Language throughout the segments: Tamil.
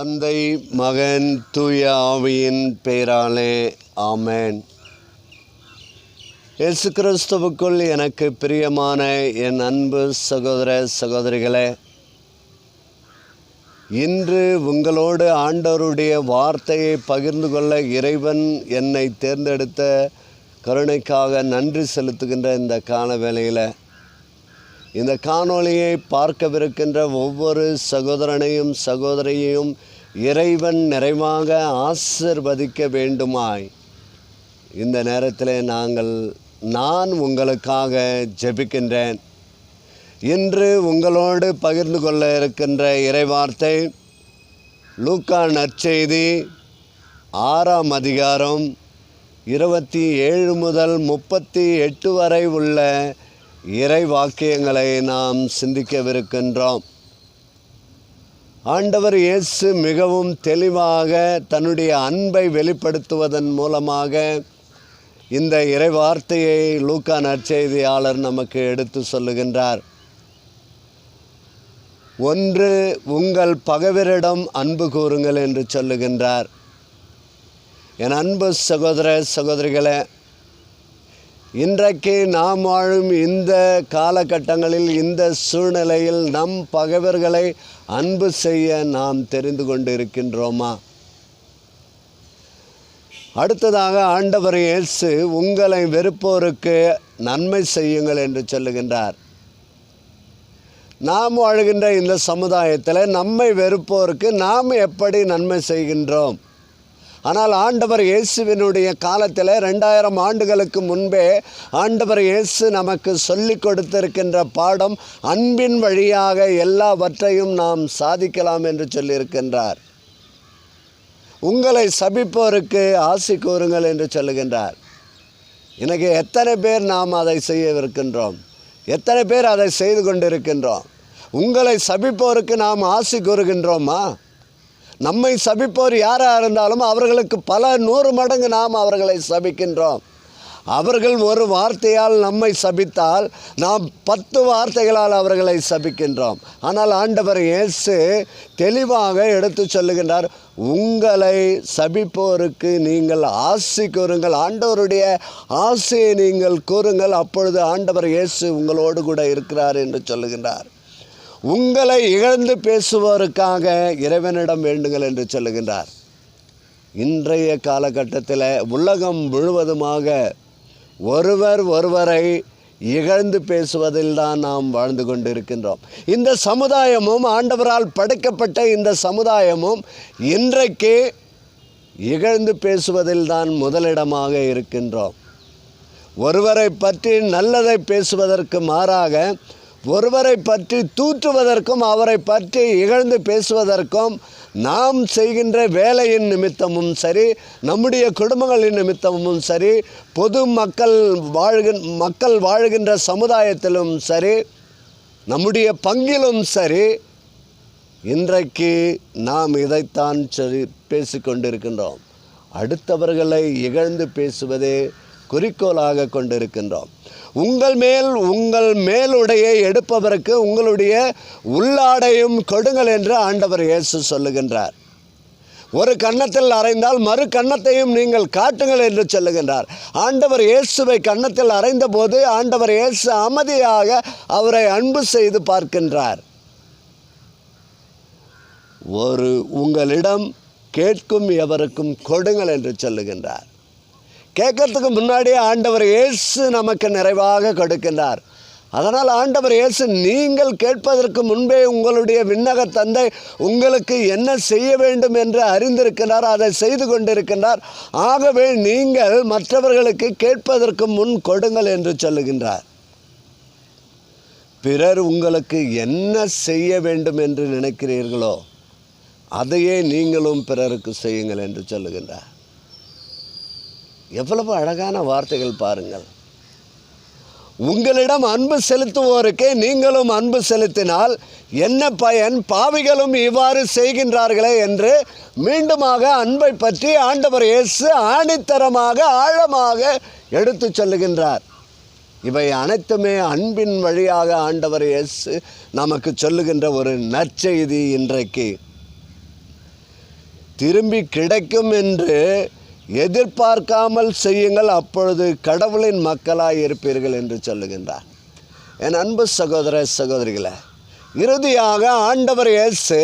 தந்தை மகன் தூய ஆவியின் பெயராலே ஆமேன். இயேசு கிறிஸ்துவுக்குள் எனக்கு பிரியமான என் அன்பு சகோதர சகோதரிகளே இன்று உங்களோடு ஆண்டவருடைய வார்த்தையை பகிர்ந்து கொள்ள இறைவன் என்னை தேர்ந்தெடுத்த கருணைக்காக நன்றி செலுத்துகின்ற இந்த கால வேளையில் இந்த காணொளியை பார்க்கவிருக்கின்ற ஒவ்வொரு சகோதரனையும் சகோதரியையும் இறைவன் நிறைவாக ஆசிர்வதிக்க வேண்டுமாய். இந்த நேரத்தில் நாங்கள் நான் உங்களுக்காக ஜெபிக்கின்றேன். இன்று உங்களோடு பகிர்ந்து கொள்ள இருக்கின்ற இறைவார்த்தை லூக்கா நற்செய்தி ஆறாம் அதிகாரம் இருபத்தி ஏழு முதல் முப்பத்தி எட்டு வரை உள்ள இறை வாக்கியங்களை நாம் சிந்திக்கவிருக்கின்றோம். ஆண்டவர் இயேசு மிகவும் தெளிவாக தன்னுடைய அன்பை வெளிப்படுத்துவதன் மூலமாக இந்த இறை வார்த்தையை லூக்கா நற்செய்தியாளர் நமக்கு எடுத்து சொல்லுகின்றார். ஒன்று உங்கள் பகைவரிடம் அன்பு கூறுங்கள் என்று சொல்லுகின்றார். என் அன்பு சகோதர சகோதரிகளை இன்றைக்கு நாம் வாழும் இந்த காலகட்டங்களில் இந்த சூழ்நிலையில் நம் பகைவர்களை அன்பு செய்ய நாம் தெரிந்து கொண்டு இருக்கின்றோமா அடுத்ததாக ஆண்டவர் இயேசு உங்களை வெறுப்போருக்கு நன்மை செய்யுங்கள் என்று சொல்லுகின்றார். நாம் வாழ்கின்ற இந்த சமுதாயத்தில் நம்மை வெறுப்போருக்கு நாம் எப்படி நன்மை செய்கின்றோம்? ஆனால் ஆண்டவர் இயேசுவினுடைய காலத்தில் ரெண்டாயிரம் ஆண்டுகளுக்கு முன்பே ஆண்டவர் இயேசு நமக்கு சொல்லி கொடுத்திருக்கின்ற பாடம் அன்பின் வழியாக எல்லாவற்றையும் நாம் சாதிக்கலாம் என்று சொல்லியிருக்கின்றார். உங்களை சபிப்போருக்கு ஆசி கூறுங்கள் என்று சொல்லுகின்றார். எனக்கு எத்தனை பேர் நாம் அதை செய்யவிருக்கின்றோம்? எத்தனை பேர் அதை செய்து கொண்டிருக்கின்றோம்? உங்களை சபிப்போருக்கு நாம் ஆசி கூறுகின்றோமா? நம்மை சபிப்போர் யாராக இருந்தாலும் அவர்களுக்கு பல நூறு மடங்கு நாம் அவர்களை சபிக்கின்றோம். அவர்கள் ஒரு வார்த்தையால் நம்மை சபித்தால் நாம் பத்து வார்த்தைகளால் அவர்களை சபிக்கின்றோம். ஆனால் ஆண்டவர் இயேசு தெளிவாக எடுத்து சொல்லுகின்றார் உங்களை சபிப்போருக்கு நீங்கள் ஆசி கூறுங்கள். ஆண்டவருடைய ஆசையை நீங்கள் கூறுங்கள். அப்பொழுது ஆண்டவர் இயேசு உங்களோடு கூட இருக்கிறார் என்று சொல்லுகின்றார். உங்களை இழந்து பேசுவோருக்காக இறைவனிடம் வேண்டுங்கள் என்று சொல்லுகின்றார். இன்றைய காலகட்டத்தில் உலகம் முழுவதுமாக ஒருவர் ஒருவரை இகழ்ந்து பேசுவதில் தான் நாம் வாழ்ந்து கொண்டிருக்கின்றோம். இந்த சமுதாயமும் ஆண்டவரால் படைக்கப்பட்ட இந்த சமுதாயமும் இன்றைக்கு இகழ்ந்து பேசுவதில் தான் முதலிடமாக இருக்கின்றோம். ஒருவரை பற்றி நல்லதை பேசுவதற்கு மாறாக ஒருவரை பற்றி தூற்றுவதற்கும் அவரை பற்றி இகழ்ந்து பேசுவதற்கும் நாம் செய்கின்ற வேலையின் நிமித்தமும் சரி நம்முடைய குடும்பங்களின் நிமித்தமும் சரி பொது மக்கள் வாழ்கின் மக்கள் வாழ்கின்ற சமுதாயத்திலும் சரி நம்முடைய பங்கிலும் சரி இன்றைக்கு நாம் இதைத்தான் சொல்லி பேசிக்கொண்டிருக்கின்றோம். அடுத்தவர்களை இகழ்ந்து பேசுவதே குறிக்கோளாக கொண்டிருக்கின்றோம். உங்கள் மேல் உங்கள் மேலுடையை எடுப்பவருக்கு உங்களுடைய உள்ளாடையும் கொடுங்கள் என்று ஆண்டவர் இயேசு சொல்லுகின்றார். ஒரு கன்னத்தில் அறைந்தால் மறு கன்னத்தையும் நீங்கள் காட்டுங்கள் என்று சொல்லுகின்றார். ஆண்டவர் இயேசுவை கன்னத்தில் அறைந்த போது ஆண்டவர் இயேசு அமைதியாக அவரை அன்பு செய்து பார்க்கின்றார். ஒரு உங்களிடம் கேட்கும் எவருக்கும் கொடுங்கள் என்று சொல்லுகின்றார். கேட்கறதுக்கு முன்னாடியே ஆண்டவர் இயேசு நமக்கு நிறைவாக கொடுக்கின்றார். அதனால் ஆண்டவர் இயேசு நீங்கள் கேட்பதற்கு முன்பே உங்களுடைய விண்ணக தந்தை உங்களுக்கு என்ன செய்ய வேண்டும் என்று அறிந்திருக்கிறார் அதை செய்து கொண்டிருக்கின்றார். ஆகவே நீங்கள் மற்றவர்களுக்கு கேட்பதற்கு முன் கொடுங்கள் என்று சொல்லுகின்றார். பிறர் உங்களுக்கு என்ன செய்ய வேண்டும் என்று நினைக்கிறீர்களோ அதையே நீங்களும் பிறருக்கு செய்யுங்கள் என்று சொல்லுகின்றார். எவ்வளவு அழகான வார்த்தைகள் பாருங்கள். உங்களிடம் அன்பு செலுத்துவோருக்கே நீங்களும் அன்பு செலுத்தினால் என்ன பயன்? பாவிகளும் இவ்வாறு செய்கின்றார்களே என்று மீண்டுமாக அன்பை பற்றி ஆண்டவர் இயேசு ஆணித்தரமாக ஆழமாக எடுத்து சொல்லுகின்றார். இவை அனைத்துமே அன்பின் வழியாக ஆண்டவர் இயேசு நமக்கு சொல்லுகின்ற ஒரு நற்செய்தி இன்றைக்கு. திரும்பி கிடைக்கும் என்று எதிர்பார்க்காமல் செய்யுங்கள் அப்பொழுது கடவுளின் மக்களாக இருப்பீர்கள் என்று சொல்லுகின்றார். என் அன்பு சகோதர சகோதரிகளே இறுதியாக ஆண்டவர் இயேசு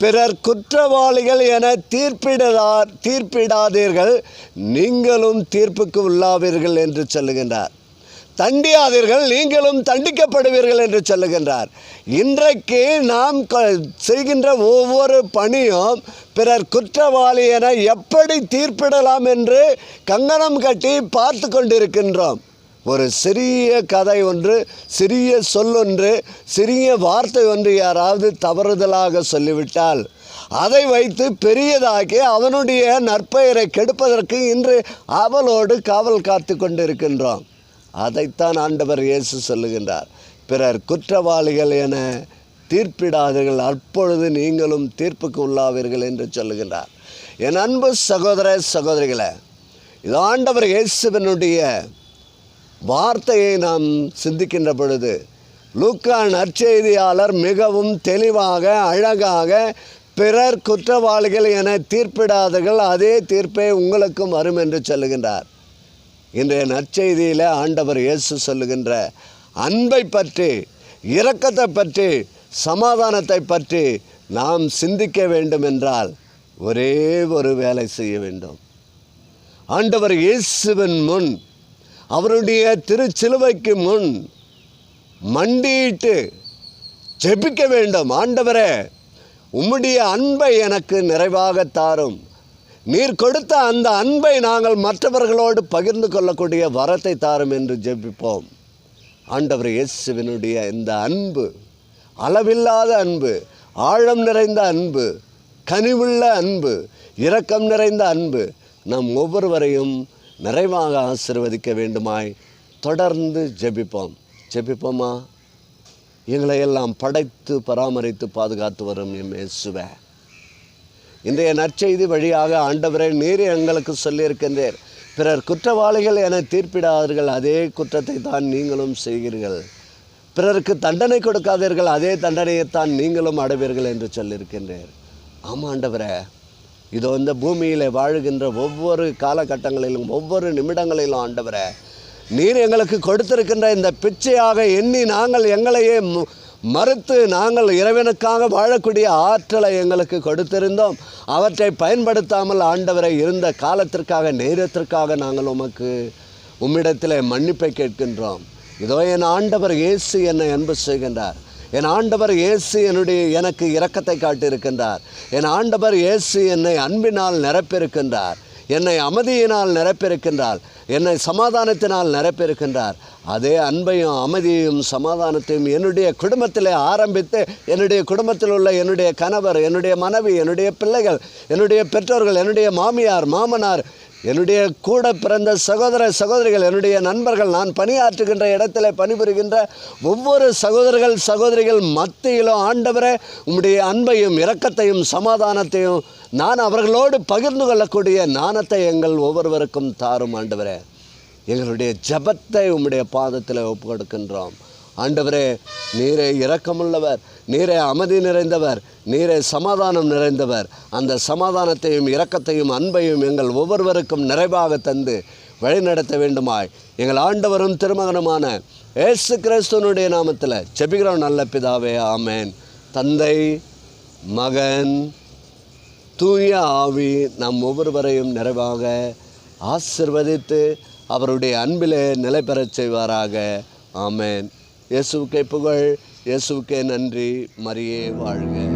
பிறர் குற்றவாளிகள் என தீர்ப்பிடதா தீர்ப்பிடாதீர்கள் நீங்களும் தீர்ப்புக்கு உள்ளாவீர்கள் என்று சொல்லுகின்றார். தண்டியாதீர்கள் நீங்களும் தண்டிக்கப்படுவீர்கள் என்று சொல்லுகின்றார். இன்றைக்கு நாம் க- செய்கின்ற ஒவ்வொரு பணியும் பிறர் குற்றவாளி என எப்படி தீர்ப்பிடலாம் என்று கங்கணம் கட்டி பார்த்து கொண்டிருக்கின்றோம். ஒரு சிறிய கதை ஒன்று சிறிய சொல்லொன்று சிறிய வார்த்தை ஒன்று யாராவது தவறுதலாக சொல்லிவிட்டால் அதை வைத்து பெரியதாக்கி அவனுடைய நற்பெயரை கெடுப்பதற்கு இன்று அவளோடு காவல் காத்து கொண்டிருக்கின்றோம். அதைத்தான் ஆண்டவர் இயேசு சொல்லுகின்றார். பிறர் குற்றவாளிகள் என தீர்ப்பிடாதீர்கள் அப்பொழுது நீங்களும் தீர்ப்புக்கு உள்ளாவீர்கள் என்று சொல்லுகின்றார். என் அன்பு சகோதர சகோதரிகளை இது ஆண்டவர் இயேசுவனுடைய வார்த்தையை நாம் சிந்திக்கின்ற பொழுது லூக்கா நற்செய்தியாளர் மிகவும் தெளிவாக அழகாக பிறர் குற்றவாளிகள் என தீர்ப்பிடாதீர்கள் அதே தீர்ப்பே உங்களுக்கும் வரும் என்று சொல்லுகின்றார். இன்றைய நற்செய்தியில் ஆண்டவர் இயேசு சொல்லுகின்ற அன்பை பற்றி இரக்கத்தை பற்றி சமாதானத்தை பற்றி நாம் சிந்திக்க வேண்டும் என்றால் ஒரே ஒரு வேலை செய்ய வேண்டும். ஆண்டவர் இயேசுவின் முன் அவருடைய திருச்சிலுவைக்கு முன் மண்டியிட்டு ஜெபிக்க வேண்டும். ஆண்டவரே உம்முடைய அன்பை எனக்கு நிறைவாக தாரும். நீர் கொடுத்த அந்த அன்பை நாங்கள் மற்றவர்களோடு பகிர்ந்து கொள்ளக்கூடிய வரத்தை தாரும் என்று ஜெபிப்போம். ஆண்டவர் இயேசுவினுடைய இந்த அன்பு அளவில்லாத அன்பு ஆழம் நிறைந்த அன்பு கனிவுள்ள அன்பு இரக்கம் நிறைந்த அன்பு நம் ஒவ்வொருவரையும் நிறைவாக ஆசிர்வதிக்க வேண்டுமாய் தொடர்ந்து ஜெபிப்போம். ஜெபிப்போமா? எங்களை எல்லாம் படைத்து பராமரித்து பாதுகாத்து வரும் எம் இயேசுவை. இன்றைய நற்செய்தி வழியாக ஆண்டவரை நீர் எங்களுக்கு சொல்லியிருக்கின்றீர். பிறர் குற்றவாளிகள் என தீர்ப்பிடாதீர்கள் அதே குற்றத்தை தான் நீங்களும் செய்கிறீர்கள். பிறருக்கு தண்டனை கொடுக்காதீர்கள் அதே தண்டனையைத்தான் நீங்களும் அடைவீர்கள் என்று சொல்லியிருக்கின்றீர். ஆமாண்டவரே ஆண்டவரே இதோ இந்த பூமியில் வாழுகின்ற ஒவ்வொரு காலகட்டங்களிலும் ஒவ்வொரு நிமிடங்களிலும் ஆண்டவரே நீர் எங்களுக்கு கொடுத்திருக்கின்ற இந்த பிச்சையாக எண்ணி நாங்கள் எங்களையே மு- மறுத்து நாங்கள் இறைவனுக்காக வாழக்கூடிய ஆற்றலை எங்களுக்கு கொடுத்திருந்தோம். அவற்றை பயன்படுத்தாமல் ஆண்டவரை இருந்த காலத்திற்காக நேரத்திற்காக நாங்கள் உமக்கு உம்மிடத்தில் மன்னிப்பை கேட்கின்றோம். இதோ என் ஆண்டவர் இயேசு என்னை அன்பு செய்கின்றார். என் ஆண்டவர் இயேசு என்னுடைய எனக்கு இரக்கத்தை காட்டியிருக்கின்றார். என் ஆண்டவர் இயேசு என்னை அன்பினால் நிரப்பியிருக்கின்றார். என்னை அமைதியினால் நிரப்பியிருக்கின்றார். என்னை சமாதானத்தினால் நிரப்பியிருக்கின்றார். அதே அன்பையும் அமைதியையும் சமாதானத்தையும் என்னுடைய குடும்பத்தில் ஆரம்பித்து என்னுடைய குடும்பத்தில் உள்ள என்னுடைய கணவர் என்னுடைய மனைவி என்னுடைய பிள்ளைகள் என்னுடைய பெற்றோர்கள் என்னுடைய மாமியார் மாமனார் என்னுடைய கூட பிறந்த சகோதர சகோதரிகள் என்னுடைய நண்பர்கள் நான் பணியாற்றுகின்ற இடத்துல பணிபுரிகின்ற ஒவ்வொரு சகோதரர்கள் சகோதரிகள் மத்தியிலும் ஆண்டவரே உம்முடைய அன்பையும் இரக்கத்தையும் சமாதானத்தையும் நான் அவர்களோடு பகிர்ந்து கொள்ளக்கூடிய நாணத்தை எங்கள் ஒவ்வொருவருக்கும் தாரும் ஆண்டவரே. எங்களுடைய ஜெபத்தை உம்முடைய பாதத்தில் ஒப்பு கொடுக்கின்றோம் ஆண்டவரே நீரே இரக்கமுள்ளவர் நீரே அமைதி நிறைந்தவர் நீரே சமாதானம் நிறைந்தவர். அந்த சமாதானத்தையும் இரக்கத்தையும் அன்பையும் எங்கள் ஒவ்வொருவருக்கும் நிறைவாக தந்து வழிநடத்த வேண்டுமாய். எங்கள் ஆண்டவரும் திருமகனுமான ஏசு கிறிஸ்துவனுடைய நாமத்தில் செபிகிறோம் நல்ல பிதாவே ஆமேன். தந்தை மகன் தூய ஆவி நம் ஒவ்வொருவரையும் நிறைவாக ஆசிர்வதித்து அவருடைய அன்பிலே நிலை பெறச் செய்வாராக. ஆமேன். இயேசுக்கே புகழ் இயேசுக்கே நன்றி. மரியே வாழ்க.